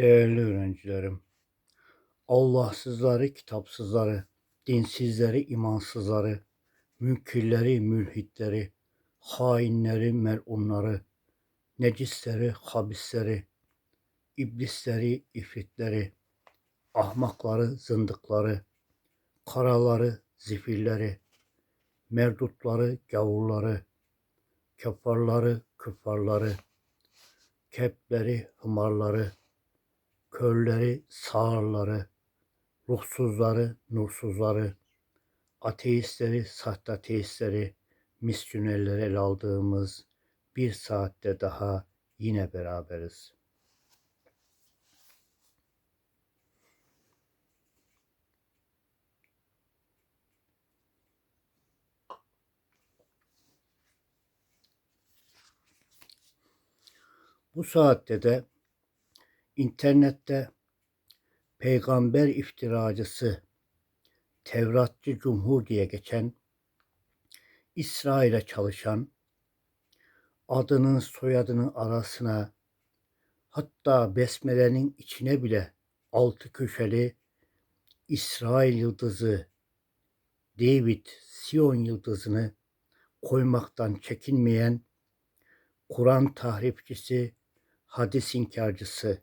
Değerli öğrencilerim, Allahsızları, kitapsızları, dinsizleri, imansızları, münkirleri, mülhitleri, hainleri, melunları, necisleri, habisleri, iblisleri, ifritleri, ahmakları, zındıkları, karaları, zifirleri, merdutları, gavurları, kefarları, küffarları, kepleri, hımarları, körleri, sağırları, ruhsuzları, nursuzları, ateistleri, sahte ateistleri, misyonelleri ele aldığımız bir saatte daha yine beraberiz. Bu saatte de internette peygamber iftiracısı Tevratçı Cumhur diye geçen İsrail'e çalışan adının soyadının arasına hatta besmelenin içine bile altı köşeli İsrail yıldızı David Sion yıldızını koymaktan çekinmeyen Kur'an tahrifçisi, hadis inkarcısı,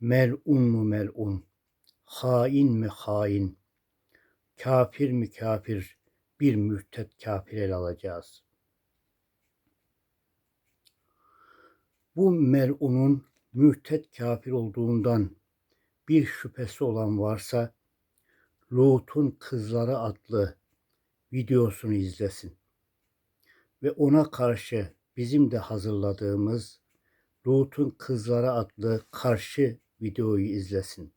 melun mu melun, hain mi hain, kafir mi kafir, bir mürtet kafir ele alacağız. Bu melunun mürtet kafir olduğundan bir şüphesi olan varsa Lut'un Kızları adlı videosunu izlesin. Ve ona karşı bizim de hazırladığımız Lut'un Kızları adlı karşı videoyu izlesin.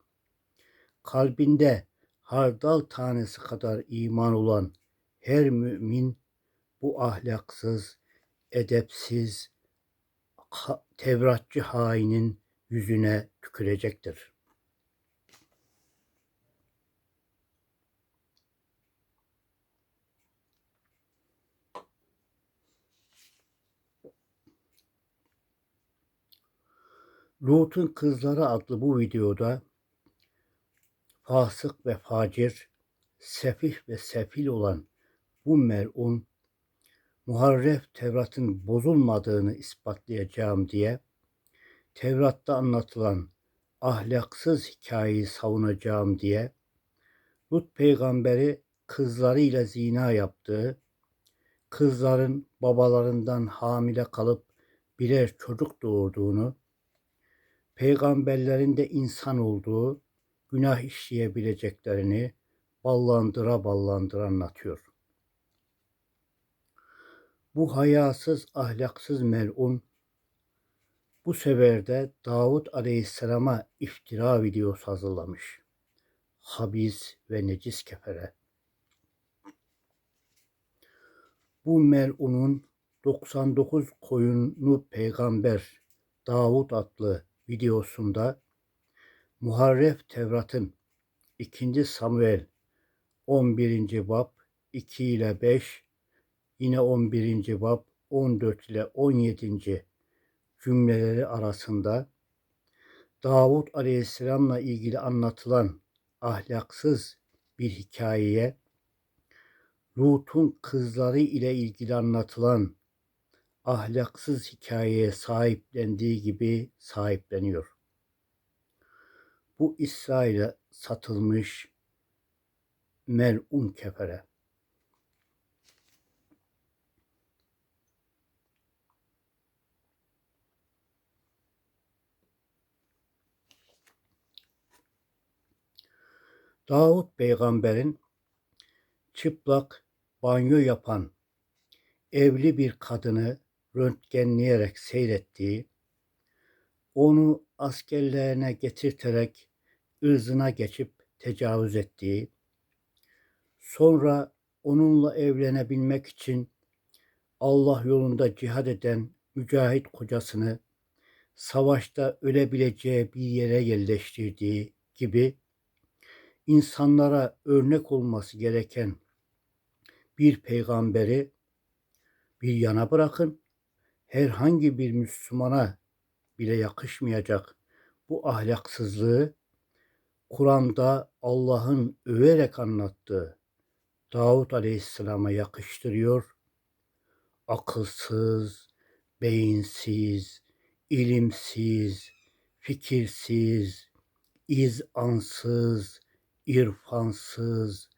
Kalbinde hardal tanesi kadar iman olan her mümin bu ahlaksız, edepsiz, Tevratçı hainin yüzüne tükürecektir. Lut'un Kızları adlı bu videoda fasık ve facir, sefih ve sefil olan bu melun muharref Tevrat'ın bozulmadığını ispatlayacağım diye Tevrat'ta anlatılan ahlaksız hikayeyi savunacağım diye Lut peygamberi kızlarıyla zina yaptığı, kızların babalarından hamile kalıp birer çocuk doğurduğunu, peygamberlerin de insan olduğu, günah işleyebileceklerini ballandıra ballandıra anlatıyor. Bu hayasız, ahlaksız melun bu sefer de Davut Aleyhisselam'a iftira videosu hazırlamış. Habis ve necis kefere. Bu melunun 99 koyunlu peygamber Davut adlı videosunda Muharref Tevrat'ın 2. Samuel 11. bab 2 ile 5 yine 11. bab 14 ile 17. cümleleri arasında Davut Aleyhisselam'la ilgili anlatılan ahlaksız bir hikayeye Lut'un kızları ile ilgili anlatılan ahlaksız hikayeye sahiplendiği gibi sahipleniyor. Bu İsrail'e satılmış melun kefere. Davut peygamberin çıplak banyo yapan evli bir kadını röntgenleyerek seyrettiği, onu askerlerine getirterek ırzına geçip tecavüz ettiği, sonra onunla evlenebilmek için Allah yolunda cihad eden mücahit kocasını savaşta ölebileceği bir yere yerleştirdiği gibi insanlara örnek olması gereken bir peygamberi bir yana bırakın herhangi bir Müslümana bile yakışmayacak bu ahlaksızlığı Kur'an'da Allah'ın överek anlattığı Davut Aleyhisselam'a yakıştırıyor. Akılsız, beyinsiz, ilimsiz, fikirsiz, izansız, irfansız,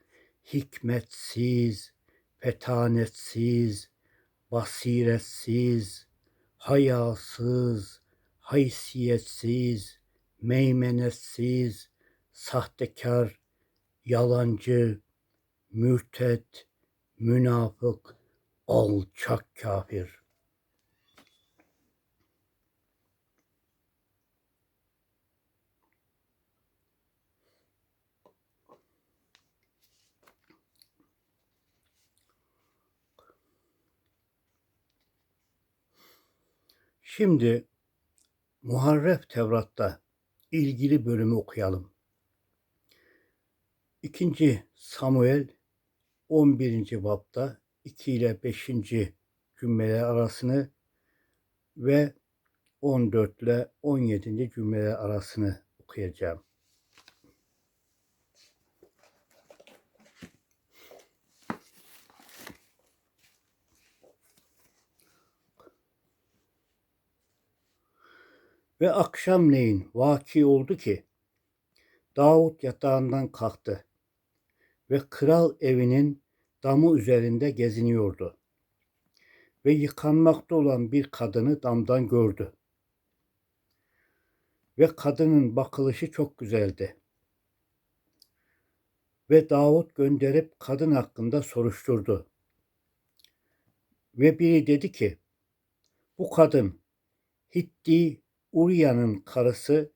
hikmetsiz, fetanetsiz, basiretsiz, hayasız, haysiyetsiz, meymenetsiz, sahtekar, yalancı, mürtet, münafık, alçak kafir. Şimdi Muharref Tevrat'ta ilgili bölümü okuyalım. 2. Samuel 11. bapta 2 ile 5. cümleler arasını ve 14 ile 17. cümleler arasını okuyacağım. Ve akşamleyin vaki oldu ki Davut yatağından kalktı ve kral evinin damı üzerinde geziniyordu. Ve yıkanmakta olan bir kadını damdan gördü. Ve kadının bakılışı çok güzeldi. Ve Davut gönderip kadın hakkında soruşturdu. Ve biri dedi ki, bu kadın Hitti Uriya'nın karısı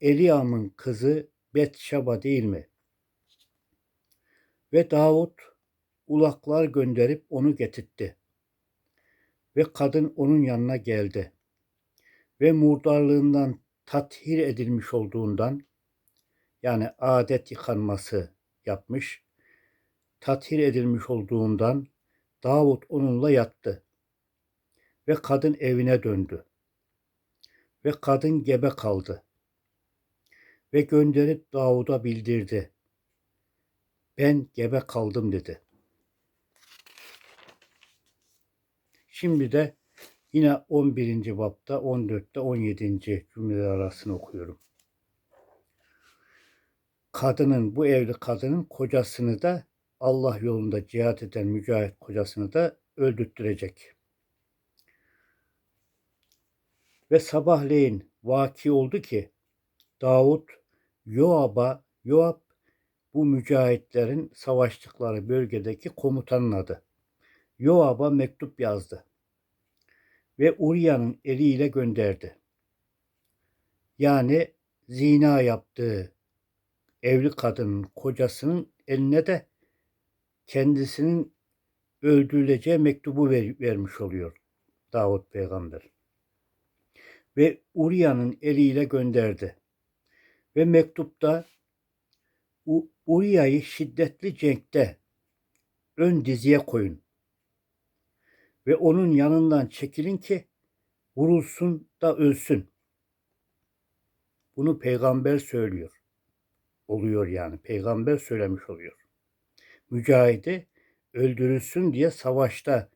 Eliam'ın kızı Betşaba değil mi? Ve Davut ulaklar gönderip onu getirtti. Ve kadın onun yanına geldi. Ve murdarlığından tathir edilmiş olduğundan yani adet yıkanması yapmış, tathir edilmiş olduğundan Davut onunla yattı. Ve kadın evine döndü. Ve kadın gebe kaldı. Ve gönderip Davud'a bildirdi. Ben gebe kaldım dedi. Şimdi de yine 11. bapta 14'te 17. cümleler arasını okuyorum. Kadının, bu evli kadının kocasını da Allah yolunda cihat eden mücahit kocasını da öldürttürecek. Ve sabahleyin vaki oldu ki Davut Yoab'a, Yoab bu mücahitlerin savaştıkları bölgedeki komutanın adı. Yoab'a mektup yazdı ve Uriya'nın eliyle gönderdi. Yani zina yaptığı evli kadının kocasının eline de kendisinin öldürüleceği mektubu ver, vermiş oluyor Davut peygamber. Ve Uriya'nın eliyle gönderdi. Ve mektupta Uriya'yı şiddetli cenkte ön diziye koyun. Ve onun yanından çekilin ki vurulsun da ölsün. Bunu peygamber söylüyor. Oluyor yani. Peygamber söylemiş oluyor. Mücahidi öldürülsün diye savaşta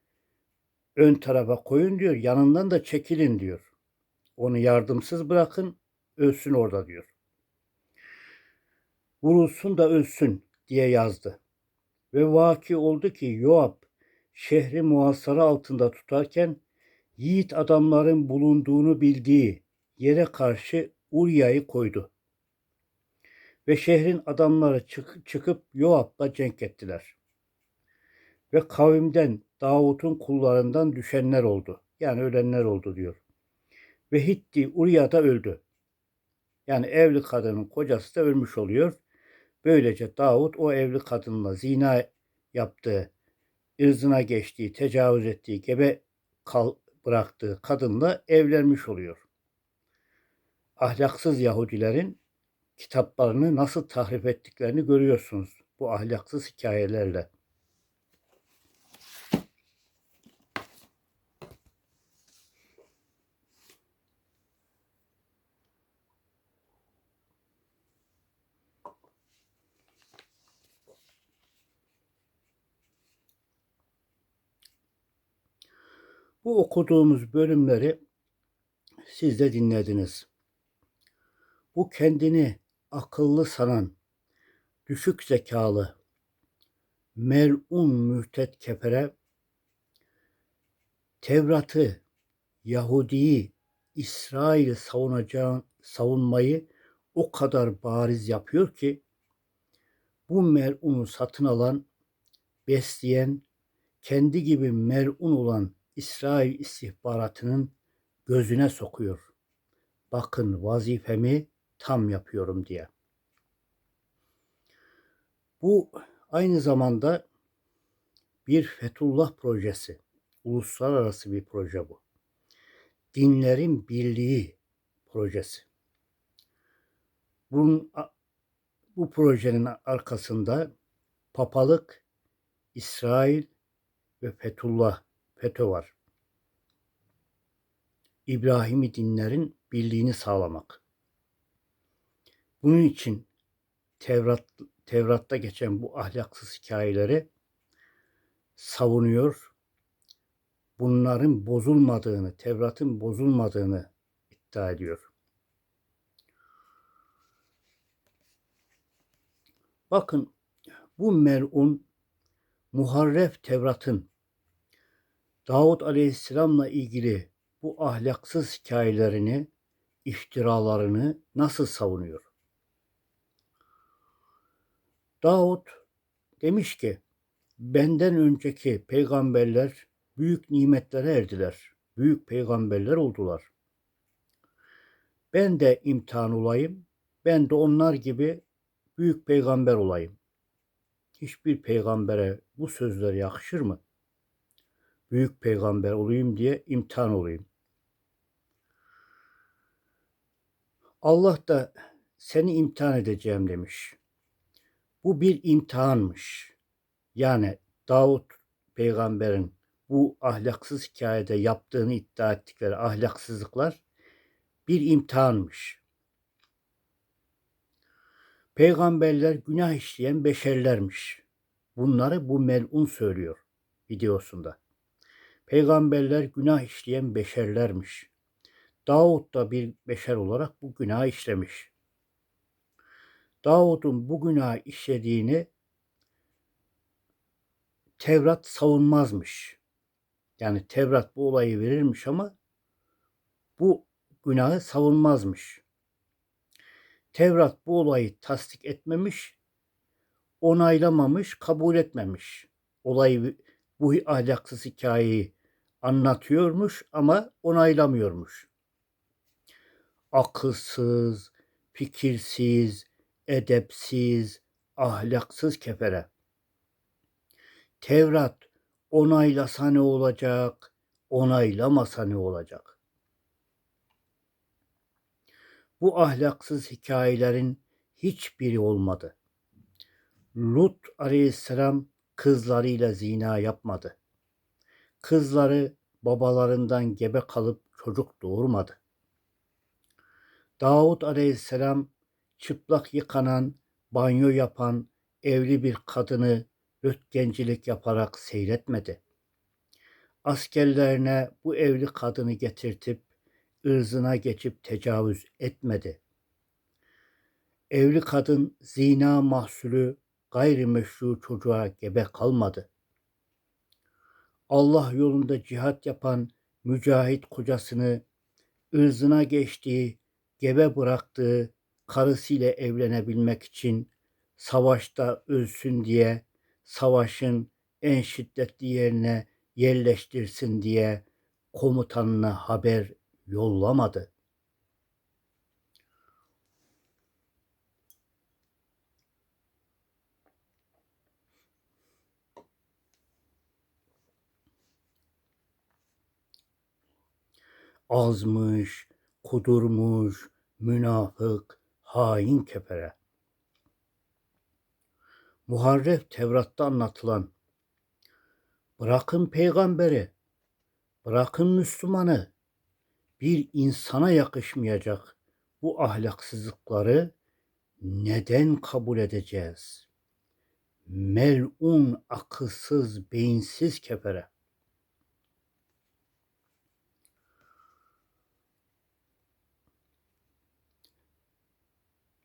ön tarafa koyun diyor. Yanından da çekilin diyor. Onu yardımsız bırakın, ölsün orada diyor vurulsun da ölsün diye yazdı. Ve vaki oldu ki Yoab şehri muhasara altında tutarken yiğit adamların bulunduğunu bildiği yere karşı Urya'yı koydu. Ve şehrin adamları çık çıkıp Yoab'la cenk ettiler. Ve kavimden Davut'un kullarından düşenler oldu. Yani ölenler oldu diyor. Ve Hitti Urya da öldü. Yani evli kadının kocası da ölmüş oluyor. Böylece Davut o evli kadınla zina yaptığı, ırzına geçtiği, tecavüz ettiği, gebe kal bıraktığı kadınla evlenmiş oluyor. Ahlaksız Yahudilerin kitaplarını nasıl tahrif ettiklerini görüyorsunuz bu ahlaksız hikayelerle. Bu okuduğumuz bölümleri siz de dinlediniz. Bu kendini akıllı sanan, düşük zekalı, melun mühtet kefere, Tevrat'ı, Yahudi'yi, İsrail'i savunacağı, savunmayı o kadar bariz yapıyor ki, bu mer'unu satın alan, besleyen, kendi gibi mer'un olan İsrail istihbaratının gözüne sokuyor. Bakın vazifemi tam yapıyorum diye. Bu aynı zamanda bir Fethullah projesi. Uluslararası bir proje bu. Dinlerin Birliği projesi. Bunun, bu projenin arkasında papalık, İsrail ve Fethullah, FETÖ var. İbrahimi dinlerin birliğini sağlamak. Bunun için Tevrat Tevrat'ta geçen bu ahlaksız hikayeleri savunuyor. Bunların bozulmadığını, Tevrat'ın bozulmadığını iddia ediyor. Bakın bu mer'un muharref Tevrat'ın Davut Aleyhisselam'la ilgili bu ahlaksız hikayelerini, iftiralarını nasıl savunuyor? Davut demiş ki, benden önceki peygamberler büyük nimetlere erdiler. Büyük peygamberler oldular. Ben de imtihan olayım. Ben de onlar gibi büyük peygamber olayım. Hiçbir peygambere bu sözler yakışır mı? Büyük peygamber olayım diye imtihan olayım. Allah da seni imtihan edeceğim demiş. Bu bir imtihanmış. Yani Davut peygamberin bu ahlaksız hikayede yaptığını iddia ettikleri ahlaksızlıklar bir imtihanmış. Peygamberler günah işleyen beşerlermiş. Bunları bu melun söylüyor videosunda. Peygamberler günah işleyen beşerlermiş. Davut da bir beşer olarak bu günah işlemiş. Davud'un bu günah işlediğini Tevrat savunmazmış. Yani Tevrat bu olayı verirmiş ama bu günahı savunmazmış. Tevrat bu olayı tasdik etmemiş, onaylamamış, kabul etmemiş. Olayı bu ahlaksız hikayeyi anlatıyormuş ama onaylamıyormuş. Akılsız, fikirsiz, edepsiz, ahlaksız kefere. Tevrat onaylasa ne olacak, onaylamasa ne olacak? Bu ahlaksız hikayelerin hiçbiri olmadı. Lut aleyhisselam kızlarıyla zina yapmadı. Kızları babalarından gebe kalıp çocuk doğurmadı. Davut aleyhisselam çıplak yıkanan, banyo yapan evli bir kadını röntgencilik yaparak seyretmedi. Askerlerine bu evli kadını getirtip ırzına geçip tecavüz etmedi. Evli kadın zina mahsulü gayrimeşru çocuğa gebe kalmadı. Allah yolunda cihat yapan mücahit kocasını ırzına geçtiği, gebe bıraktığı karısıyla evlenebilmek için savaşta ölsün diye savaşın en şiddetli yerine yerleştirsin diye komutanına haber yollamadı. Azmış, kudurmuş, münafık, hain kefere. Muharref Tevrat'ta anlatılan bırakın peygamberi, bırakın Müslümanı, bir insana yakışmayacak bu ahlaksızlıkları neden kabul edeceğiz? Melun, akılsız, beyinsiz kefere.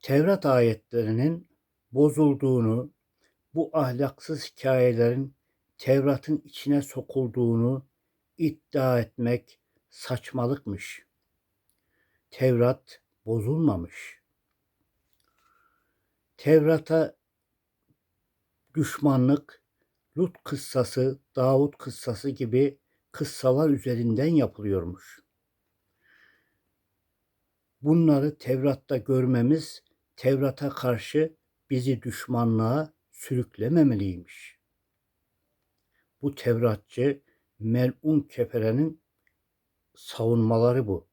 Tevrat ayetlerinin bozulduğunu, bu ahlaksız hikayelerin Tevrat'ın içine sokulduğunu iddia etmek saçmalıkmış. Tevrat bozulmamış. Tevrat'a düşmanlık, Lut kıssası, Davut kıssası gibi kıssalar üzerinden yapılıyormuş. Bunları Tevrat'ta görmemiz Tevrat'a karşı bizi düşmanlığa sürüklememeliymiş. Bu Tevratçı melun keferenin savunmaları bu.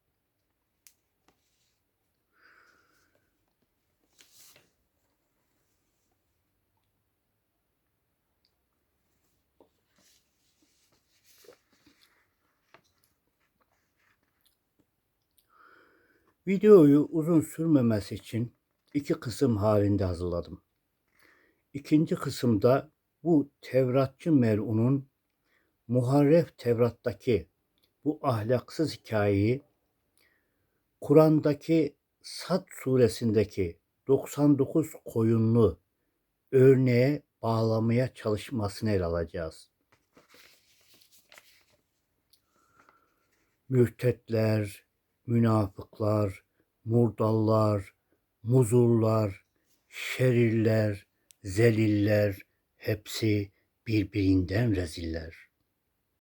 Videoyu uzun sürmemesi için iki kısım halinde hazırladım. İkinci kısımda bu Tevratçı melunun Muharref Tevrat'taki bu ahlaksız hikayeyi Kur'an'daki Sad suresindeki 99 koyunlu örneğe bağlamaya çalışmasını ele alacağız. Mürtetler, münafıklar, murdallar, muzurlar, şerirler, zeliller hepsi birbirinden reziller.